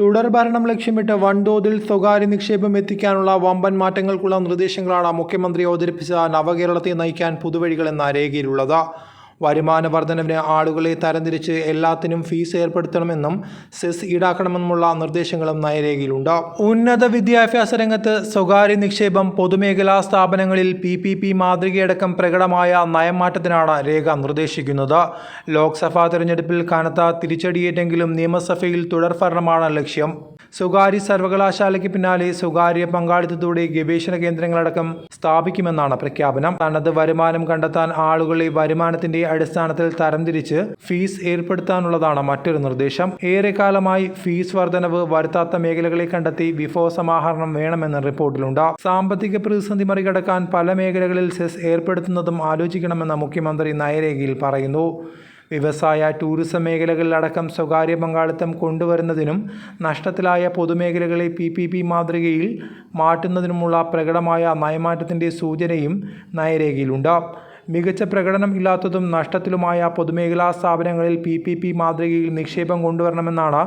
തുടർ ഭരണം ലക്ഷ്യമിട്ട് വൻതോതിൽ സ്വകാര്യ നിക്ഷേപം എത്തിക്കാനുള്ള വമ്പൻ മാറ്റങ്ങൾക്കുള്ള നിർദ്ദേശങ്ങളാണ് മുഖ്യമന്ത്രി അവതരിപ്പിച്ച നവകേരളത്തെ നയിക്കാൻ പുതുവഴികൾ എന്ന രേഖയിലുള്ളത്. വരുമാന വർധനവിന് ആളുകളെ തരംതിരിച്ച് എല്ലാത്തിനും ഫീസ് ഏർപ്പെടുത്തണമെന്നും സെസ് ഈടാക്കണമെന്നുമുള്ള നിർദ്ദേശങ്ങളും നയരേഖയിലുണ്ട്. ഉന്നത വിദ്യാഭ്യാസ രംഗത്ത് സ്വകാര്യ നിക്ഷേപം പൊതുമേഖലാ സ്ഥാപനങ്ങളിൽ പി പി പി മാതൃകയടക്കം പ്രകടമായ നയമാറ്റത്തിനാണ് രേഖ നിർദ്ദേശിക്കുന്നത്. ലോക്സഭാ തെരഞ്ഞെടുപ്പിൽ കനത്ത തിരിച്ചടിയേറ്റെങ്കിലും നിയമസഭയിൽ തുടർഭരണമാണ് ലക്ഷ്യം. സ്വകാര്യ സർവകലാശാലയ്ക്ക് പിന്നാലെ സ്വകാര്യ പങ്കാളിത്തത്തോടെ ഗവേഷണ കേന്ദ്രങ്ങളടക്കം സ്ഥാപിക്കുമെന്നാണ് പ്രഖ്യാപനം. തനത് വരുമാനം കണ്ടെത്താൻ ആളുകളെ വരുമാനത്തിന്റെ അടിസ്ഥാനത്തിൽ തരംതിരിച്ച് ഫീസ് ഏർപ്പെടുത്താനുള്ളതാണ് മറ്റൊരു നിർദ്ദേശം. ഏറെക്കാലമായി ഫീസ് വർധനവ് വരുത്താത്ത മേഖലകളെ കണ്ടെത്തി വിഭവസമാഹരണം വേണമെന്ന് റിപ്പോർട്ടിലുണ്ട്. സാമ്പത്തിക പ്രതിസന്ധി മറികടക്കാൻ പല മേഖലകളിൽ സെസ് ഏർപ്പെടുത്തുന്നതും ആലോചിക്കണമെന്ന് മുഖ്യമന്ത്രി നയരേഖയിൽ പറയുന്നു. വ്യവസായ ടൂറിസം മേഖലകളിലടക്കം സ്വകാര്യ പങ്കാളിത്തം കൊണ്ടുവരുന്നതിനും നഷ്ടത്തിലായ പൊതുമേഖലകളെ പി പി പി മാതൃകയിൽ മാറ്റുന്നതിനുമുള്ള പ്രകടമായ നയമാറ്റത്തിന്റെ സൂചനയും നയരേഖയിലുണ്ട്. മികച്ച പ്രകടനം ഇല്ലാത്തതും നഷ്ടത്തിലുമായ പൊതുമേഖലാ സ്ഥാപനങ്ങളിൽ പി പി പി മാതൃകയിൽ നിക്ഷേപം കൊണ്ടുവരണമെന്നാണ്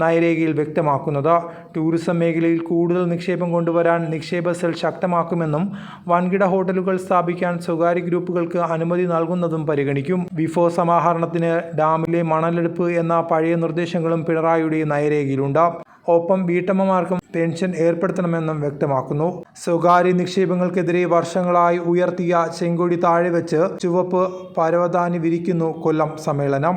നയരേഖയിൽ വ്യക്തമാക്കുന്നത്. ടൂറിസം മേഖലയിൽ കൂടുതൽ നിക്ഷേപം കൊണ്ടുവരാൻ നിക്ഷേപ സെൽ ശക്തമാക്കുമെന്നും വൻകിട ഹോട്ടലുകൾ സ്ഥാപിക്കാൻ സ്വകാര്യ ഗ്രൂപ്പുകൾക്ക് അനുമതി നൽകുന്നതും പരിഗണിക്കും. വിഫോ സമാഹരണത്തിന് ഡാമിലെ മണലെടുപ്പ് എന്ന പഴയ നിർദ്ദേശങ്ങളും പിണറായിയുടെ നയരേഖയിലുണ്ട്. ഒപ്പം വീട്ടമ്മമാർക്കും പെൻഷൻ ഏർപ്പെടുത്തണമെന്നും വ്യക്തമാക്കുന്നു. സ്വകാര്യ നിക്ഷേപങ്ങൾക്കെതിരെ വർഷങ്ങളായി ഉയർത്തിയ ചെങ്കൊടി താഴെ വെച്ച് ചുവപ്പ് പരവതാനി വിരിക്കുന്നു കൊല്ലം സമ്മേളനം.